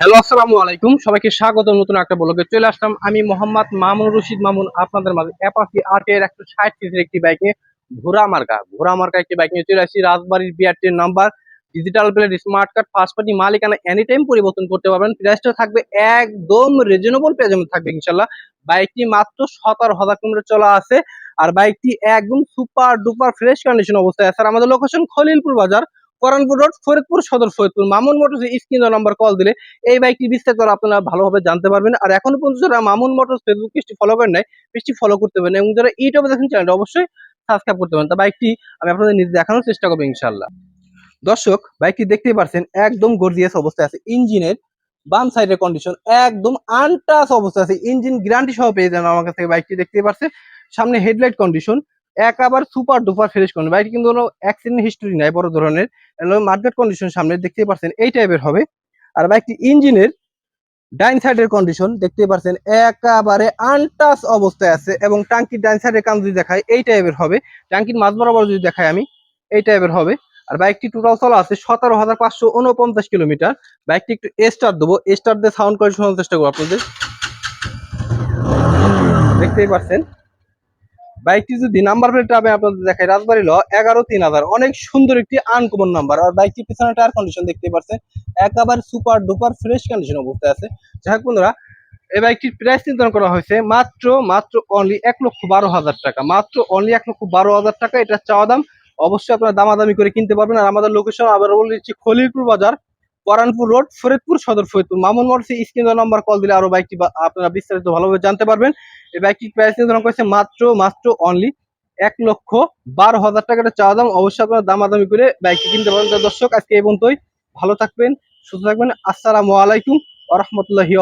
Hello, আসসালামু আলাইকুম। সবাইকে স্বাগত নতুন একটা ব্লগে চলে আসলাম। আমি মোহাম্মদ মামুন রশিদ মামুন, আপনাদের মাঝে অ্যাপাসি আটের একশো ষাট সিসির একটি বাইক নিয়ে ঘোড়া মার্কা। ঘোড়া মার্কা একটি বাইক নিয়ে চলে আসছি। রাজবাড়ির বিআরটির number digital plate smart card first party মালিকানা এনি টাইম পরিবর্তন করতে পারবেন। প্রাইসটা থাকবে একদম রিজনেবল প্রাইসের থাকবে ইনশাল্লাহ বাইকটি মাত্র সতেরো হাজার কিলোমিটার চলা আছে। আর বাইকটি একদম সুপার ডুপার ফ্রেশ কন্ডিশন অবস্থায় আছে। আর আমাদের লোকেশন খলিলপুর বাজার। Karanpur road, Faridpur Sadar Faridpur. Mamun Motors screen number call দিলে এই বাইকটি বিস্তারিত আপনারা ভালোভাবে জানতে পারবেন। আর এখনও পর্যন্ত যারা মামুন মোটরস ফেসবুক পেজটি ফলো করেন নাই পেজটি ফলো করতে পারেন এবং যারা ইউটিউবে দেখেন চ্যানেলটা অবশ্যই সাবস্ক্রাইব করতে পারেন। তা বাইকটি আমি আপনাদের নিজে দেখানোর চেষ্টা করব ইনশাল্লাহ দর্শক, বাইকটি দেখতেই পারছেন, একদম গর্জিয়াস অবস্থায় আছে। ইঞ্জিনের বাম সাইডের কন্ডিশন একদম আনটাচ অবস্থায় আছে। ইঞ্জিন গ্যারান্টি সহ পেয়ে যাবেন আমার কাছ বাইকটি দেখতেই পারছেন। সামনে হেডলাইট কন্ডিশন একেবারে সুপার ডুপার ফ্রেশ কন্ডিশন বাইকটি কিন্তু কোনো অ্যাক্সিডেন্ট হিস্টোরি নাই, বড় ধরনের। মার্কেট কন্ডিশন সামনে, দেখতেই পারছেন, এই টাইপের হবে। আর বাইকটি ইঞ্জিনের ডাইন সাইডের কন্ডিশন দেখতে পারছেন, একেবারে আনটাচ অবস্থায় আছে এবং টাঙ্কির ডাইন সাইডের কাম যদি দেখায় এই টাইপের হবে। টাঙ্কির মাঝ বরাবর যদি দেখাই আমি, এই টাইপের হবে। আর বাইকটি টোটাল চলা আছে সতেরো হাজার পাঁচশো উনপঞ্চাশ কিলোমিটার। বাইকটি একটু স্টার দেবো। স্টার দিয়ে সাউন্ড করে শোনার চেষ্টা করব আপনাদের। দেখতেই পাচ্ছেন বাইকটি যদি নাম্বার প্লেটটা আমি আপনাদের দেখাই, রাজবাড়ি ল, এগারো তিন হাজার। অনেক সুন্দর একটি আনকমন নাম্বার আর বাইকটি পিছনে টায়ার কন্ডিশন দেখতে পাচ্ছেন একেবারে সুপার ডুপার ফ্রেশ কন্ডিশন অবস্থায় আছে। যাই হোক বন্ধুরা এই বাইকটির প্রাইস নির্ধারণ করা হয়েছে মাত্র মাত্র অনলি এক লক্ষ বারো হাজার টাকা। মাত্র অনলি এক লক্ষ বারো হাজার টাকা, এটা চাওয়া দাম। অবশ্যই আপনারা দামাদামি করে কিনতে পারবেন। আর আমাদের লোকেশন আবার বলে দিচ্ছি খলিলপুর বাজার। পরানপুর রোড, ফরিদপুর সদর ফরিদপুর। মামুন মোটরসি স্ক্রিন নাম্বার কল দিলে আরও বাইকটি আপনারা বিস্তারিত ভালোভাবে জানতে পারবেন। এই বাইকটির প্রাইস নির্ধারণ করেছে মাত্র মাত্র অনলি এক লক্ষ বারো হাজার টাকাটা চাওয়া দাম। অবশ্যই আপনারা দামাদামি করে বাইকটি কিনতে পারবেন। দর্শক, আজকে এই পর্যন্তই। ভালো থাকবেন, সুস্থ থাকবেন। আসসালামু আলাইকুম আ রহমতুল্লাহি